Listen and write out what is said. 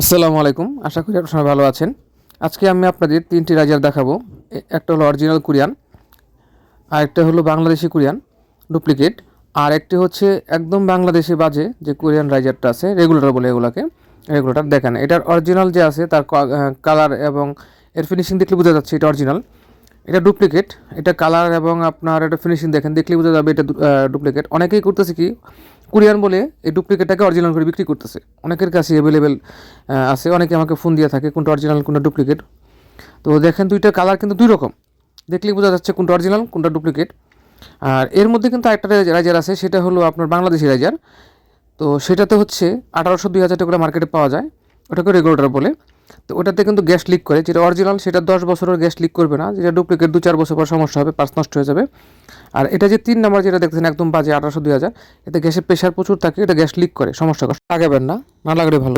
আসসালামু আলাইকুম। আশা করি আপনারা ভালো আছেন। আজকে আমি আপনাদের তিনটি রাজার দেখাবো। একটা হলো অরিজিনাল কোরিয়ান আর একটা হলো বাংলাদেশি কোরিয়ান ডুপ্লিকেট আর একটি হচ্ছে একদম বাংলাদেশি বাজে যে কোরিয়ান রাইজারটা আছে রেগুলার বলে এগুলোকে রেগুলেটর দেখেন। এটার অরিজিনাল যে আছে, তার কালার এবং এর ফিনিশিং দেখলে বোঝা যাচ্ছে এটা অরিজিনাল এটা ডুপ্লিকেট এটা কালার এবং আপনার এটা ফিনিশিং দেখেন দেখলে বোঝা যাবে এটা ডুপ্লিকেট অনেকেই করতেছে কি, কোরিয়ান বলে এই ডুপ্লিকেটটাকে অরিজিনাল করে বিক্রি করতেছে। অনেকের কাছে অ্যাভেলেবেল আছে, অনেকে আমাকে ফোন দিয়ে থাকে, কোনটা অরিজিনাল কোনটা ডুপ্লিকেট তো দেখেন দুইটা কালার কিন্তু দুই রকম। দেখলেই বোঝা যাচ্ছে কোনটা অরিজিনাল কোনটা ডুপ্লিকেট আর এর মধ্যে কিন্তু একটা রাইজার আছে, সেটা হলো আপনার বাংলাদেশি রাইজার তো সেটাতে হচ্ছে আঠারোশো দুই হাজার টাকা মার্কেটে পাওয়া যায়, ওটাকে রেগুলেটর বলে। তো ওটাতে কিন্তু গ্যাস লিক করে। যেটা অরিজিনাল সেটা দশ বছরের গ্যাস লিক করবে না। যেটা ডুপ্লিকেট দু চার বছর পর সমস্যা হবে পার্স নষ্ট হয়ে যাবে। আর এটা যে তিন নাম্বার যেটা দেখছেন একদম বাজে আঠারোশো দুই হাজার, এতে গ্যাসের প্রেশার প্রচুর থাকে, এটা গ্যাস লিক করে, সমস্যা লাগাবেন না না লাগালে ভালো।